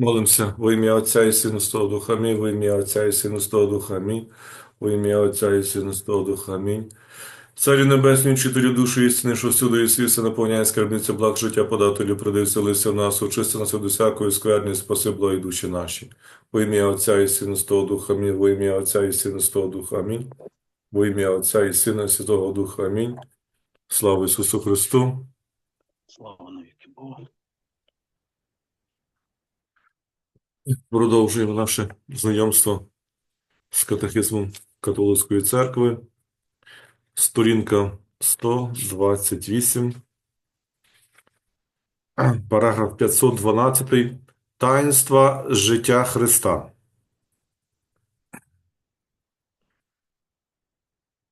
Молимося во ім'я Отця і Сина Святого Духа Амінь, во ім'я Отця і Сина Святого Духа Амінь, во ім'я Отця і Сина Святого Духа Амінь. Царю Небесний, вчителю душі істини, що всюди і свіси наповняє скарбниця благ життя подателю, придився лися в нас, очисти нас від усякої скверни, спаси благі душі наші. Во ім'я Отця і Сина Святого Духа Амінь, во ім'я Отця і Сина Святого Духа Амінь, во ім'я Отця і Сина Святого Духа Амінь. Слава Ісусу Христу! Слава навіки Богу. Продовжуємо наше знайомство з катехизмом Католицької церкви. Сторінка 128, параграф 512. Таїнства життя Христа.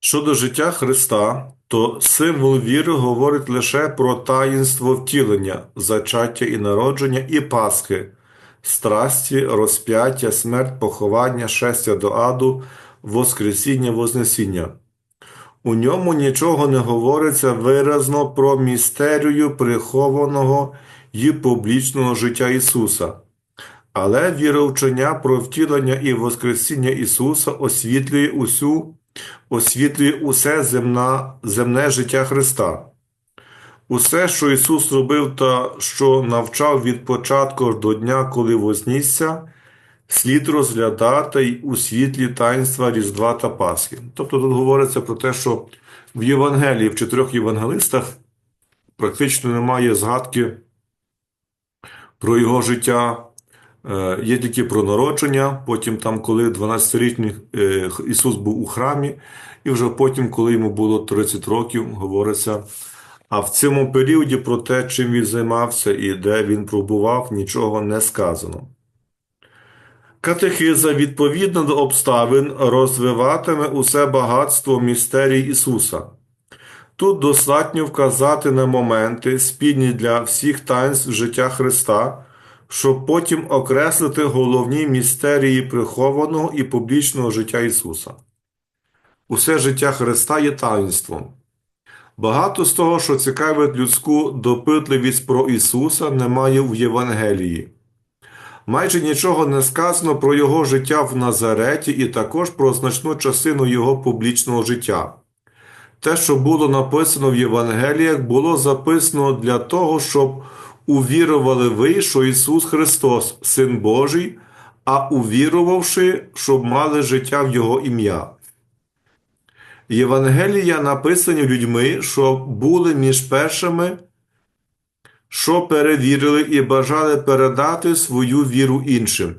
Щодо життя Христа, то символ віри говорить лише про таїнство втілення, зачаття і народження, і Пасхи, страсті, розп'яття, смерть, поховання, шестя до аду, воскресіння, вознесіння. У ньому нічого не говориться виразно про містерію прихованого і публічного життя Ісуса. Але віровчення про втілення і воскресіння Ісуса освітлює усю, освітлює усе земна, земне життя Христа. Усе, що Ісус робив та що навчав від початку до дня, коли вознісся, слід розглядати й у світлі таїнства Різдва та Пасхи. Тобто тут говориться про те, що в Євангелії, в чотирьох євангелистах практично немає згадки про його життя. Е, Є тільки про народження, потім там, коли 12-річний е, Ісус був у храмі, і вже потім, коли йому було 30 років, говориться. А в цьому періоді про те, чим він займався і де він пробував, нічого не сказано. Катехиза відповідно до обставин розвиватиме усе багатство містерій Ісуса. Тут достатньо вказати на моменти, спільні для всіх таїнств життя Христа, щоб потім окреслити головні містерії прихованого і публічного життя Ісуса. Усе життя Христа є таїнством. Багато з того, що цікавить людську допитливість про Ісуса, немає в Євангелії. Майже нічого не сказано про Його життя в Назареті і також про значну частину Його публічного життя. Те, що було написано в Євангеліях, було записано для того, щоб увірували ви, що Ісус Христос, Син Божий, а увірувавши, щоб мали життя в Його ім'я. Євангелія написані людьми, що були між першими, що перевірили і бажали передати свою віру іншим.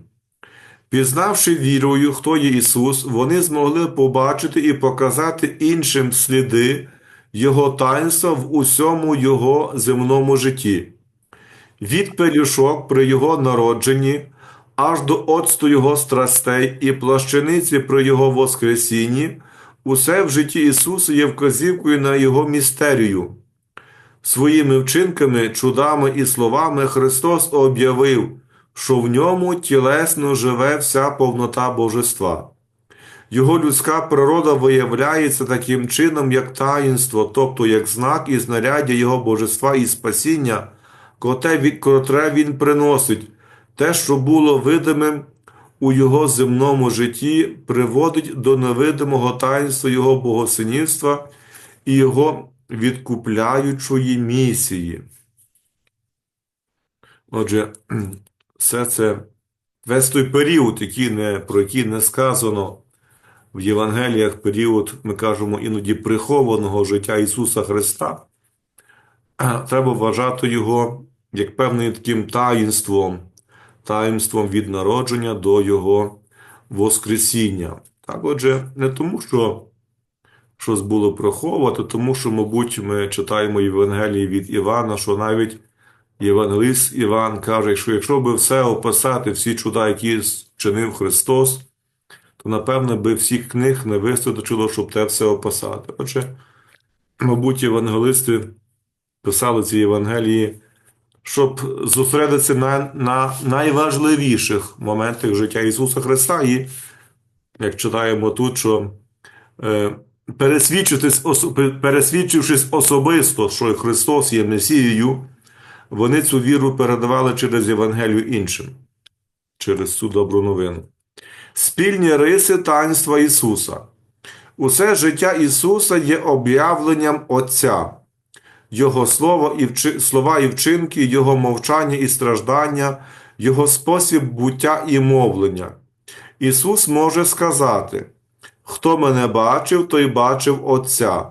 Пізнавши вірою, хто є Ісус, вони змогли побачити і показати іншим сліди Його таїнства в усьому Його земному житті. Від пелюшок при Його народженні аж до оцту Його страстей і плащаниці при Його Воскресінні, усе в житті Ісуса є вказівкою на Його містерію. Своїми вчинками, чудами і словами Христос об'явив, що в ньому тілесно живе вся повнота Божества. Його людська природа виявляється таким чином, як таїнство, тобто як знак і знаряддя Його божества і спасіння, котре Він приносить, те, що було видимим у Його земному житті, приводить до невидимого таїнства Його богосинівства і Його відкупляючої місії. Отже, все це весь той період, який не, про який не сказано в Євангеліях, період, ми кажемо, іноді прихованого життя Ісуса Христа, треба вважати його як певним таким таїнством, таїнством від народження до Його Воскресіння. Так, отже, не тому, що щось було приховувати, тому що, мабуть, ми читаємо Євангелії від Івана, що навіть Євангелист Іван каже, що якщо би все описати, всі чуда, які вчинив Христос, то, напевне, би всіх книг не вистачило, щоб те все описати. Отже, мабуть, євангелисти писали ці Євангелії, щоб зосередитися на, на найважливіших моментах життя Ісуса Христа. І, як читаємо тут, що е, пересвідчившись особисто, що Христос є Месією, вони цю віру передавали через Євангелію іншим. через цю добру новину. Спільні риси таїнства Ісуса. Усе життя Ісуса є об'явленням Отця. Його слово і вчи... слова і вчинки, Його мовчання і страждання, Його спосіб буття і мовлення. Ісус може сказати: Хто мене бачив, той бачив Отця.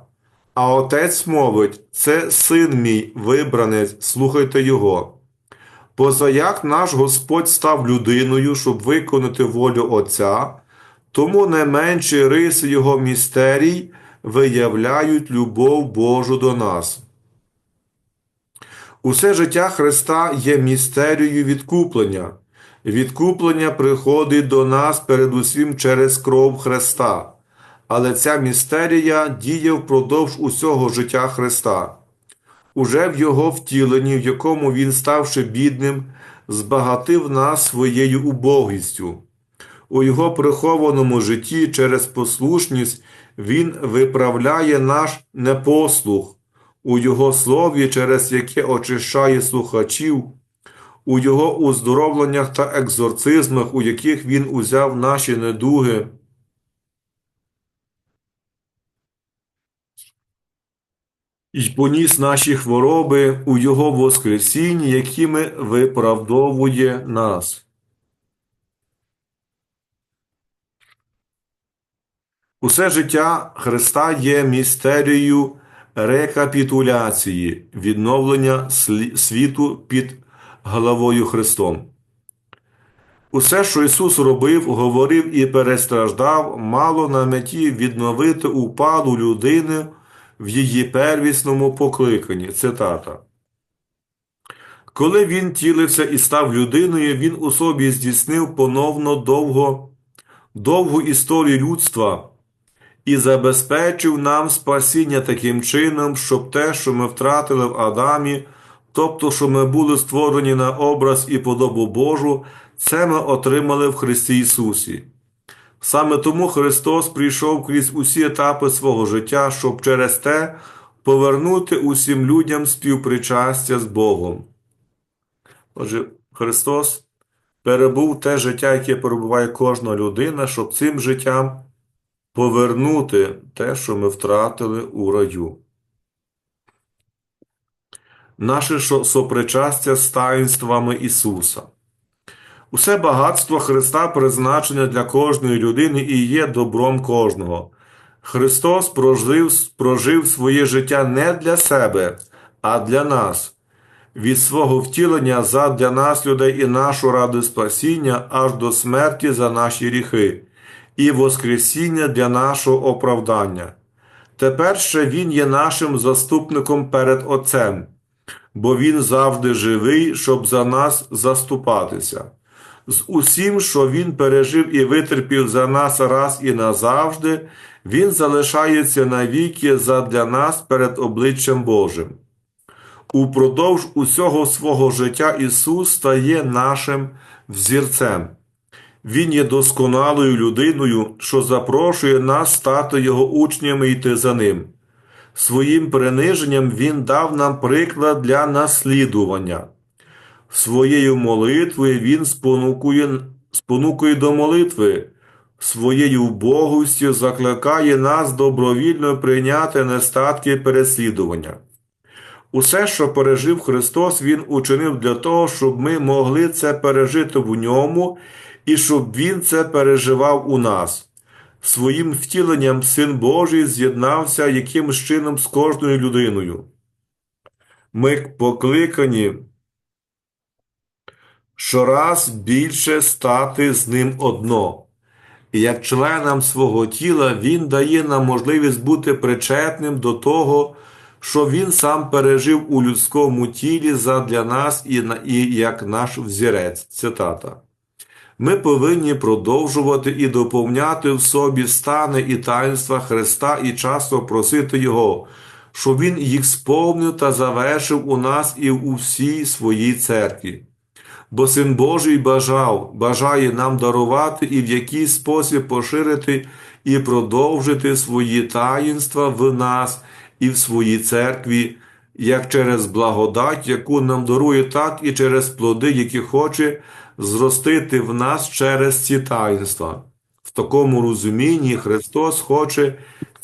А Отець мовить: Це син мій вибранець, слухайте Його. Позаяк наш Господь став людиною, щоб виконати волю Отця, тому не менші риси Його містерій виявляють любов Божу до нас. Усе життя Христа є містерією відкуплення. Відкуплення приходить до нас передусім через кров Христа, але ця містерія діє впродовж усього життя Христа. Уже в Його втіленні, в якому Він, ставши бідним, збагатив нас своєю убогістю. У Його прихованому житті через послушність Він виправляє наш непослух, у Його слові, через яке очищає слухачів, у Його уздоровленнях та екзорцизмах, у яких Він узяв наші недуги. І поніс наші хвороби у Його Воскресінні, якими виправдовує нас. Усе життя Христа є містерією рекапітуляції, відновлення світу під головою Христом. Усе, що Ісус робив, говорив і перестраждав, мало на меті відновити упаду людини в її первісному покликанні. Цитата. Коли він тілився і став людиною, він у собі здійснив поновно довго, довгу історію людства і забезпечив нам спасіння таким чином, щоб те, що ми втратили в Адамі, тобто, що ми були створені на образ і подобу Божу, це ми отримали в Христі Ісусі. Саме тому Христос прийшов крізь усі етапи свого життя, щоб через те повернути усім людям співпричастя з Богом. Отже, Христос перебув те життя, яке перебуває кожна людина, щоб цим життям повернути те, що ми втратили у раю. Наше сопричастя з таїнствами Ісуса. Усе багатство Христа призначене для кожної людини і є добром кожного. Христос прожив, прожив своє життя не для себе, а для нас. Від свого втілення задля нас, людей і нашу ради спасіння аж до смерті за наші гріхи, і Воскресіння для нашого оправдання. Тепер ще Він є нашим заступником перед Отцем, бо Він завжди живий, щоб за нас заступатися. З усім, що Він пережив і витерпів за нас раз і назавжди, Він залишається навіки задля нас перед обличчям Божим. Упродовж усього свого життя Ісус стає нашим взірцем. Він є досконалою людиною, що запрошує нас стати Його учнями і йти за Ним. Своїм приниженням Він дав нам приклад для наслідування. Своєю молитвою Він спонукує, спонукує до молитви, своєю вбогостю закликає нас добровільно прийняти нестатки переслідування. Усе, що пережив Христос, Він учинив для того, щоб ми могли це пережити в ньому і щоб Він це переживав у нас. Своїм втіленням Син Божий з'єднався якимось чином з кожною людиною. Ми покликані щораз більше стати з ним одно. І як членам свого тіла Він дає нам можливість бути причетним до того, що Він сам пережив у людському тілі задля нас і, і як наш взірець. Цитата. Ми повинні продовжувати і доповняти в собі стани і таїнства Христа і часто просити Його, щоб Він їх сповнив та завершив у нас і у всій своїй церкві. Бо Син Божий бажав, бажає нам дарувати і в який спосіб поширити і продовжити свої таїнства в нас і в своїй церкві, як через благодать, яку нам дарує, так і через плоди, які хоче зростити в нас через ці таїнства. В такому розумінні Христос хоче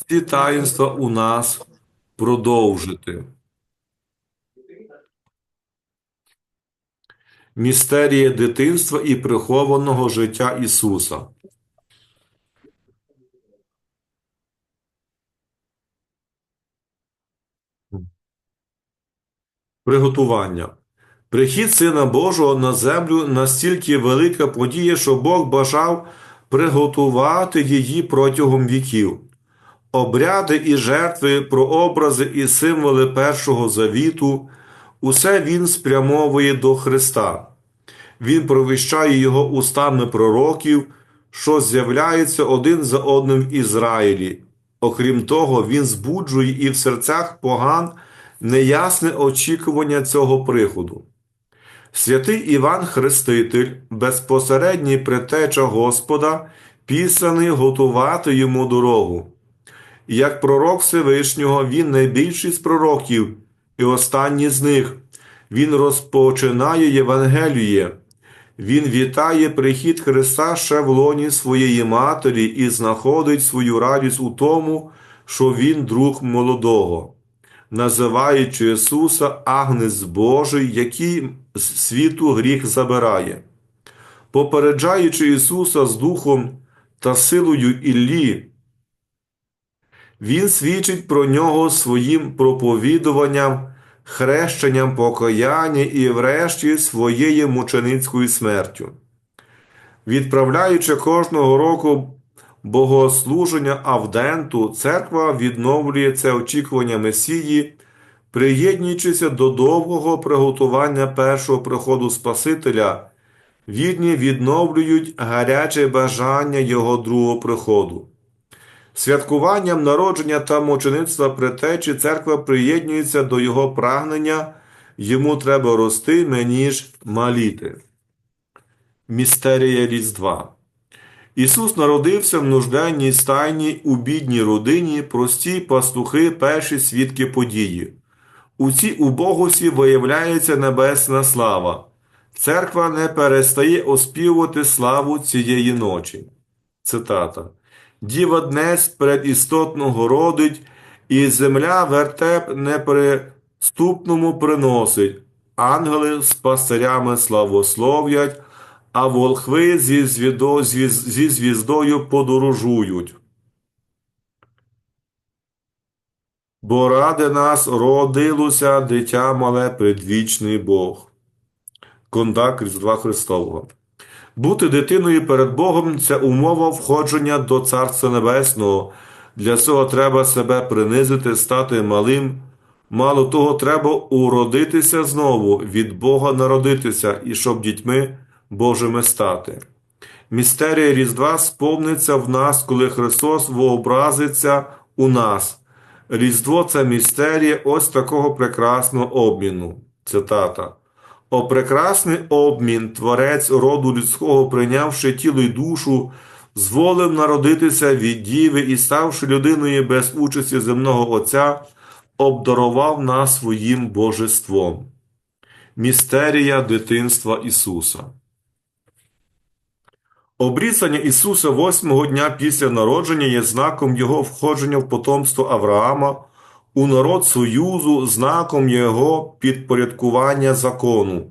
ці таїнства у нас продовжити. Містерія дитинства і прихованого життя Ісуса. Приготування. Прихід Сина Божого на землю настільки велика подія, що Бог бажав приготувати її протягом віків. Обряди і жертви, прообрази і символи Першого Завіту – усе Він спрямовує до Христа. Він провіщає його устами пророків, що з'являються один за одним в Ізраїлі. Окрім того, він збуджує і в серцях поган неясне очікування цього приходу. Святий Іван Хреститель, безпосередній притеча Господа, писаний готувати йому дорогу. Як пророк Всевишнього, він найбільший з пророків, і останній з них. Він розпочинає Євангеліє. Він вітає прихід Христа ще в лоні своєї матері і знаходить свою радість у тому, що Він друг молодого, називаючи Ісуса Агнець Божий, який з світу гріх забирає. Попереджаючи Ісуса з духом та силою Іллі, Він свідчить про нього своїм проповідуванням хрещенням покаяння і врешті своєю мученицькою смертю. Відправляючи кожного року богослуження Авденту, церква відновлює це очікування Месії, приєднуючися до довгого приготування першого приходу Спасителя, вірні відновлюють гаряче бажання Його другого приходу. Святкуванням народження та мучеництва притечі церква приєднується до його прагнення, йому треба рости, мені ж маліти. Містерія Різдва Ісус народився в нужденній стайні у бідній родині, прості пастухи, перші свідки події. У цій убогості виявляється небесна слава. Церква не перестає оспівувати славу цієї ночі. Цитата. Діва днес предістотного родить, і земля вертеп неприступному приносить. Ангели з пастирями славослов'ять, а волхви зі, звідо, зі, зі звіздою подорожують. Бо ради нас родилося дитя мале предвічний Бог. Кондак Різдва Христового. Бути дитиною перед Богом це умова входження до Царства Небесного. Для цього треба себе принизити, стати малим. Мало того, треба уродитися знову, від Бога народитися і щоб дітьми Божими стати. Містерія Різдва сповниться в нас, коли Христос вообразиться у нас. Різдво це містерія ось такого прекрасного обміну. Цитата. О прекрасний обмін, творець роду людського, прийнявши тіло й душу, зволив народитися від діви і, ставши людиною без участі земного Отця, обдарував нас своїм божеством. Містерія дитинства Ісуса. Обрізання Ісуса восьмого дня після народження є знаком Його входження в потомство Авраама у народ Союзу, знаком Його підпорядкування закону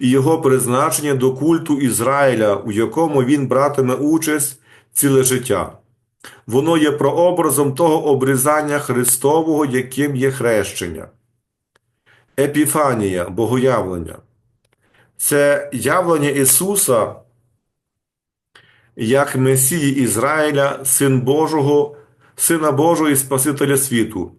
і Його призначення до культу Ізраїля, у якому він братиме участь ціле життя. Воно є прообразом того обрізання Христового, яким є хрещення. Епіфанія, богоявлення. Це явлення Ісуса як Месії Ізраїля, Син Божого, Сина Божого і Спасителя світу,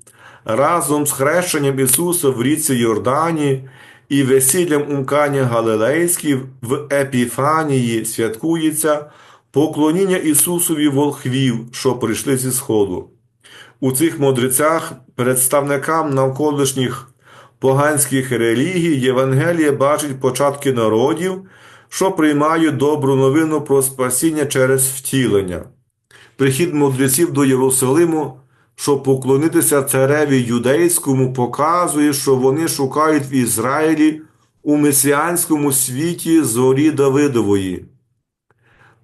разом з хрещенням Ісуса в річці Йордані і весіллям Умкання Галилейських в Епіфанії святкується поклоніння Ісусові волхвів, що прийшли зі Сходу. У цих мудрецях представникам навколишніх поганських релігій Євангеліє бачить початки народів, що приймають добру новину про спасіння через втілення. Прихід мудреців до Єрусалиму, щоб поклонитися цареві юдейському, показує, що вони шукають в Ізраїлі у месіанському світі зорі Давидової,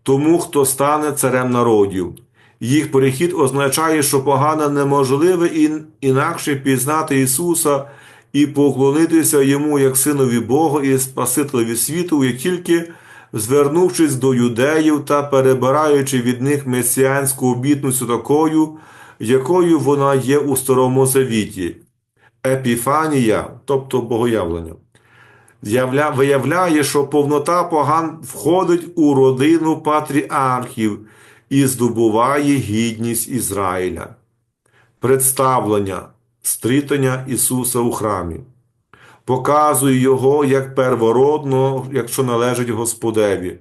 тому хто стане царем народів. Їх перехід означає, що погано неможливе ін- інакше пізнати Ісуса і поклонитися Йому як Синові Бога і Спасителеві світу, як тільки звернувшись до юдеїв та перебираючи від них месіанську обітницю такою, якою вона є у Старому Завіті. Епіфанія, тобто богоявлення, виявляє, що повнота поган входить у родину патріархів і здобуває гідність Ізраїля. Представлення стрітання Ісуса у храмі показує його як первородного, якщо належить Господеві.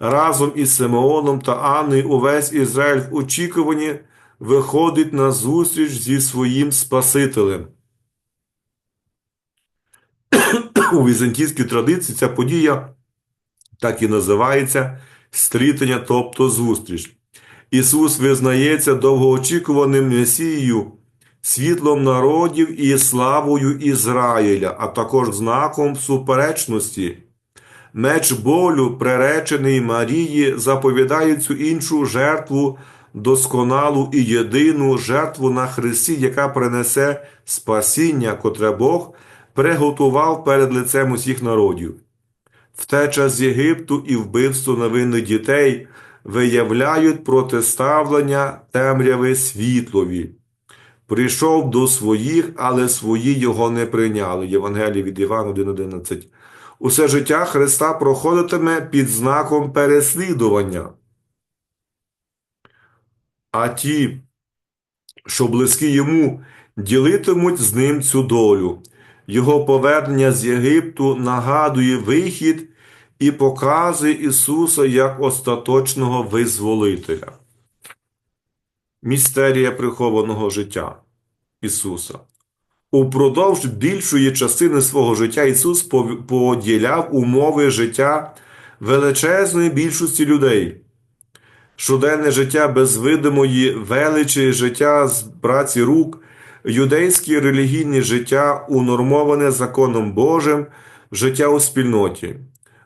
Разом із Симеоном та Анною увесь Ізраїль в очікуванні виходить на зустріч зі своїм Спасителем. У візантійській традиції ця подія так і називається стрітання, тобто зустріч. Ісус визнається довгоочікуваним Месією, світлом народів і славою Ізраїля, а також знаком суперечності. Меч болю, приречений Марії, заповідає цю іншу жертву, досконалу і єдину жертву на Христі, яка принесе спасіння, котре Бог приготував перед лицем усіх народів. Втеча з Єгипту і вбивство невинних дітей виявляють протиставлення темряви світлові. Прийшов до своїх, але свої його не прийняли. Євангеліє від Івана 1.11. Усе життя Христа проходитиме під знаком переслідування. А ті, що близькі йому, ділитимуть з ним цю долю. Його повернення з Єгипту нагадує вихід і показує Ісуса як остаточного визволителя. Містерія прихованого життя Ісуса. Упродовж більшої частини свого життя Ісус поділяв умови життя величезної більшості людей. Щоденне життя без видимої величі, життя з праці рук, юдейське релігійне життя, унормоване законом Божим, життя у спільноті.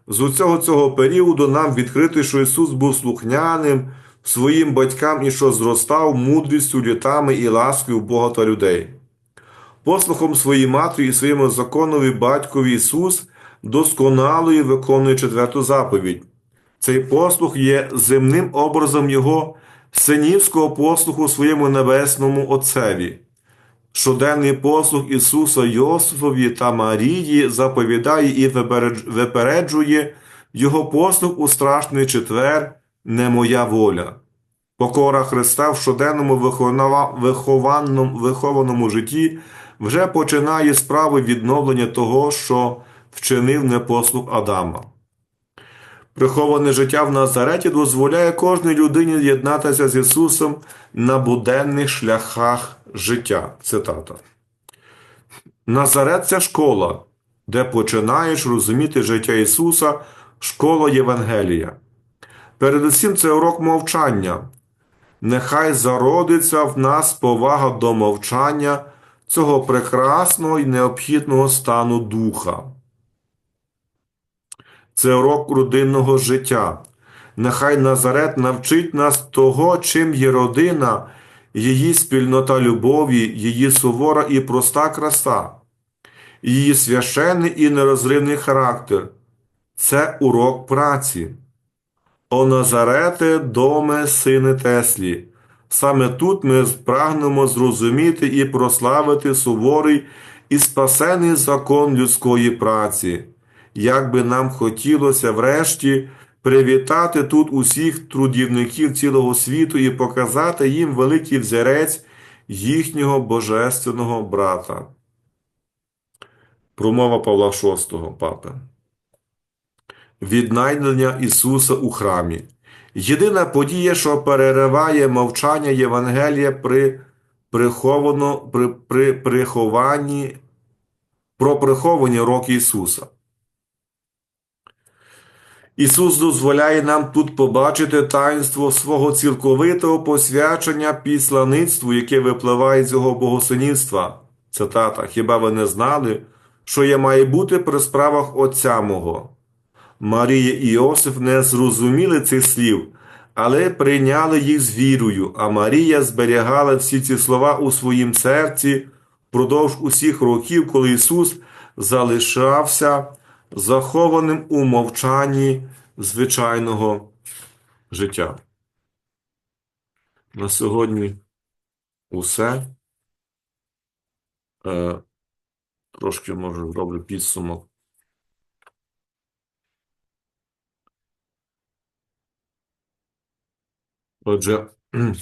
З усього цього періоду нам відкрито, що Ісус був слухняним своїм батькам і що зростав мудрістю, літами і ласкою Бога та людей. Послухом своїй матері і своєму законові батькові Ісус досконалою виконує четверту заповідь. Цей послух є земним образом Його синівського послуху своєму небесному Отцеві. Щоденний послух Ісуса Йосифові та Марії заповідає і випереджує Його послух у страшний четвер не моя воля. Покора Христа в щоденному вихованому, житті вже починає справи відновлення того, що вчинив непослух Адама. Приховане життя в Назареті дозволяє кожній людині єднатися з Ісусом на буденних шляхах життя. Цитата. Назарет це школа, де починаєш розуміти життя Ісуса, школа Євангелія. Передусім, це урок мовчання. Нехай зародиться в нас повага до мовчання цього прекрасного і необхідного стану духа. Це урок родинного життя. Нехай Назарет навчить нас того, чим є родина, її спільнота любові, її сувора і проста краса, її священний і нерозривний характер. Це урок праці. О Назарете, доме, сине Теслі. Саме тут ми прагнемо зрозуміти і прославити суворий і спасений закон людської праці. Як би нам хотілося врешті привітати тут усіх трудівників цілого світу і показати їм великий взірець їхнього божественного брата. Промова Павла VI, папи. Віднайдення Ісуса у храмі. Єдина подія, що перериває мовчання Євангелія при, приховано, при, при прихованні про приховані роки Ісуса. Ісус дозволяє нам тут побачити таїнство свого цілковитого посвячення післаництву, яке випливає з його богосинівства. Цитата. Хіба ви не знали, що я має бути при справах Отця мого. Марія і Йосиф не зрозуміли цих слів, але прийняли їх з вірою, а Марія зберігала всі ці слова у своїм серці впродовж усіх років, коли Ісус залишався захованим у мовчанні звичайного життя. На сьогодні усе. Е, трошки, може, зроблю підсумок. Отже,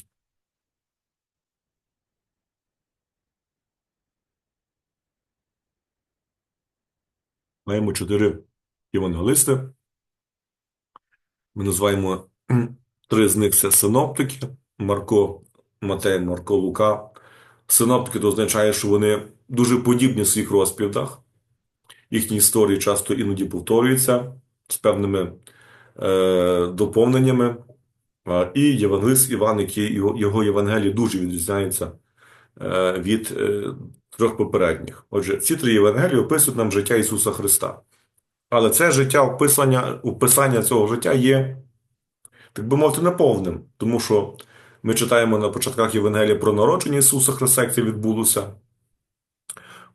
маємо чотири євангелисти. Ми називаємо три з них це синоптики: Марко, Матей, Марко, Лука. Синоптики то означає, що вони дуже подібні в своїх розповідах. Їхні історії часто іноді повторюються з певними е, доповненнями. І Євангелист Іван, який його, його Євангелії дуже відрізняється е, від е, трьох попередніх. Отже, ці три Євангелії описують нам життя Ісуса Христа. Але це життя, описання, описання цього життя є, так би мовити, неповним, тому що ми читаємо на початках Євангелія про народження Ісуса Христа, як це відбулося.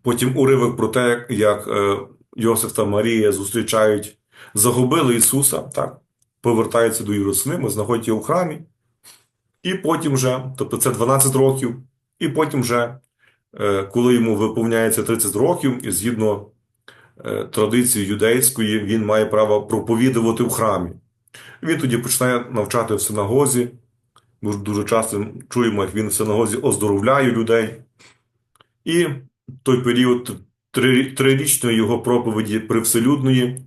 Потім уривок про те, як е, Йосиф та Марія зустрічають, загубили Ісуса, так, повертаються до Єрусалиму, знаходять його в храмі. І потім вже, тобто це 12 років, і потім вже, е, коли йому виповняється 30 років, і згідно е, традиції юдейської, він має право проповідувати в храмі. Він тоді починає навчати в синагозі. Ми дуже часто чуємо, як він в синагозі оздоровляє людей. І той період трирічної його проповіді привселюдної,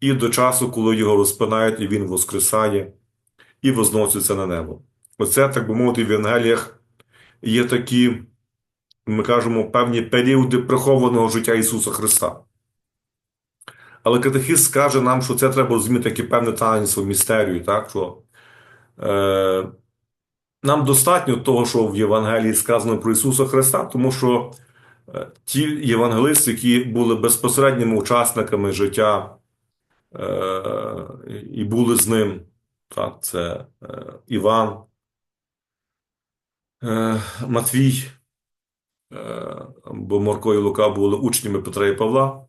і до часу, коли його розпинають, і він воскресає і возноситься на небо. Оце, так би мовити, в Євангеліях є такі, ми кажемо, певні періоди прихованого життя Ісуса Христа. Але катехіст скаже нам, що це треба розуміти як і певне таїнство, містерію, так? що е, нам достатньо того, що в Євангелії сказано про Ісуса Христа, тому що е, ті євангелисти, які були безпосередніми учасниками життя і були з ним, так, це е, Іван, е, Матвій, е, бо Марко і Лука були учнями Петра і Павла.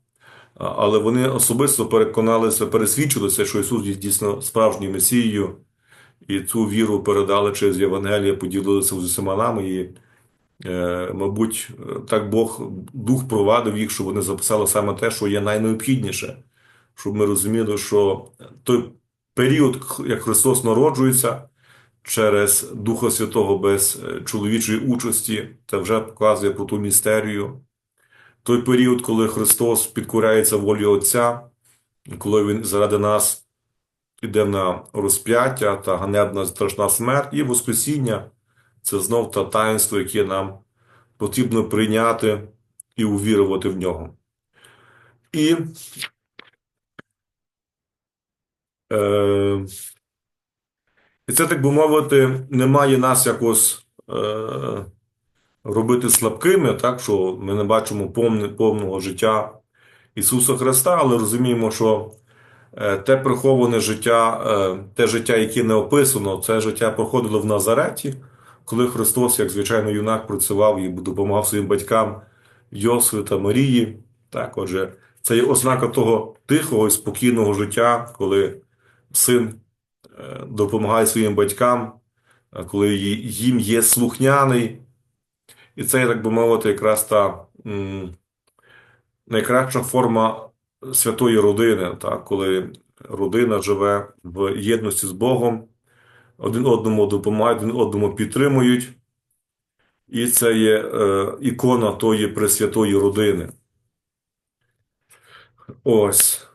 Але вони особисто переконалися, пересвідчилися, що Ісус є дійсно справжнім Месією, і цю віру передали через Євангеліє, поділилися з усіма нами. І, е, мабуть, е, так Бог, Дух провадив їх, що вони записали саме те, що є найнеобхідніше, щоб ми розуміли, що той період, як Христос народжується через Духа Святого без е, чоловічої участі, це вже показує про ту містерію той період, коли Христос підкоряється волі Отця, коли Він заради нас іде на розп'яття та ганебна страшна смерть, і Воскресіння це знов те таїнство, яке нам потрібно прийняти і увірувати в нього. І е, і це, так би мовити, не має нас якось е, робити слабкими, так що ми не бачимо повне, повного життя Ісуса Христа, але розуміємо, що е, те приховане життя, е, те життя, яке не описано, це життя проходило в Назареті, коли Христос, як звичайно юнак, працював і допомагав своїм батькам Йосифу та Марії. Так, отже, це є ознака того тихого і спокійного життя, коли син е, допомагає своїм батькам, е, коли їм є слухняний. І це, так би мовити, якраз та найкраща форма святої родини, так, коли родина живе в єдності з Богом, один одному допомагають, один одному підтримують. І це є е, ікона тої пресвятої родини. Ось.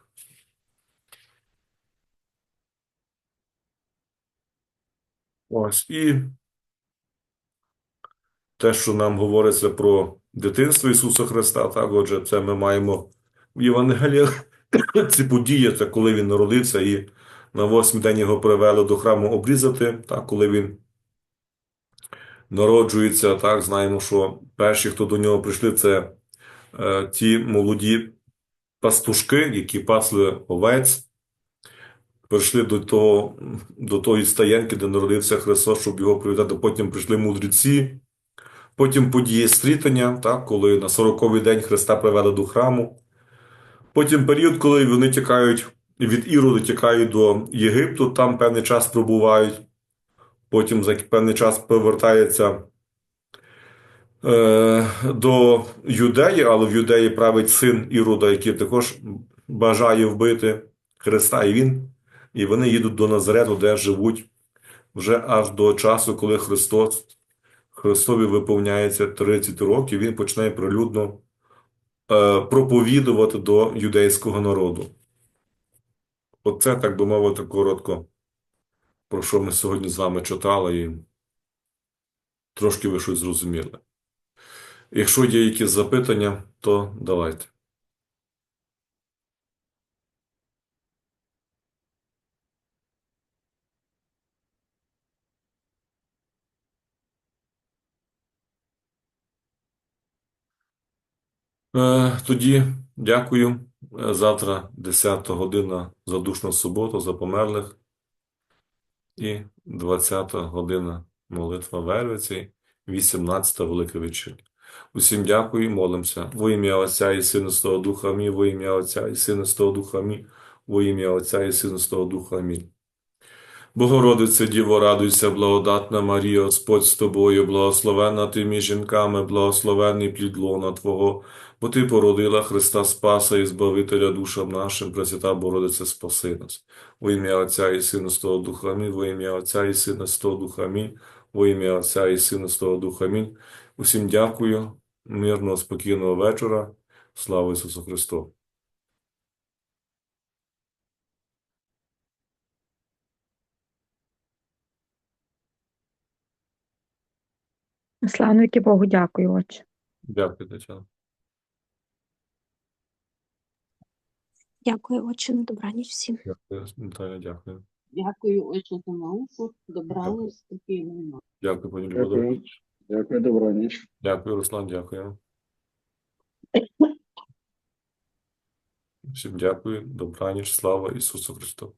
Ось. І те, що нам говориться про дитинство Ісуса Христа, так, отже, це ми маємо в Євангеліях ці події, це коли він народився, і на восьмий день його привели до храму обрізати, так, коли він народжується, так, знаємо, що перші, хто до нього прийшли, це е, ті молоді пастушки, які пасли овець, прийшли до того, до тої стаєнки, де народився Христос, щоб його привітати. Потім прийшли мудреці. Потім події стрітання, так, коли на 40-й день Христа привели до храму. Потім період, коли вони тікають від Іроду, тікають до Єгипту, там певний час пробувають. Потім за певний час повертаються е, до Юдеї, але в Юдеї править син Ірода, який також бажає вбити Христа, і він, і вони їдуть до Назарету, де живуть вже аж до часу, коли Христос, Христові виповняється 30 років, він починає прилюдно е, проповідувати до юдейського народу. Оце, так би мовити, коротко, про що ми сьогодні з вами читали, і трошки ви щось зрозуміли. Якщо є якісь запитання, то давайте. Тоді дякую. Е, Завтра 10 година задушна субота за померлих і 20 година молитва Вервиці, 18 Велика Вечірня. Усім дякую і молимося. Во ім'я Отця і Сина Святого Духа Амінь, во ім'я Отця і Сина Святого Духа Амінь, во ім'я Отця і Сина Святого Духа Амінь. Богородице Діво, радуйся, благодатна Марія, Господь з тобою, благословенна ти між жінками, благословенний плід лона Твого, бо Ти породила Христа Спаса і Збавителя душам нашим, Пресвята Богородице, спаси нас. Во ім'я Отця і Сина Святого Духа Амінь, во ім'я Отця і Сина Святого Духа Амінь, во ім'я Отця і Сина Святого Духа Амінь. Усім дякую, мирного, спокійного вечора. Слава Ісусу Христу! Славники Богу, дякую, Отче. Дякую, Тетяна. Дякую, отче, на добраніч всім. Дякую, Наталя, дякую. Дякую, отче, за науку. Добраніч, спокійної ночі. Дякую, пані Любов. Дякую. Дякую, добраніч. Дякую, Руслан, дякую. Всім дякую, добраніч, слава Ісусу Христу.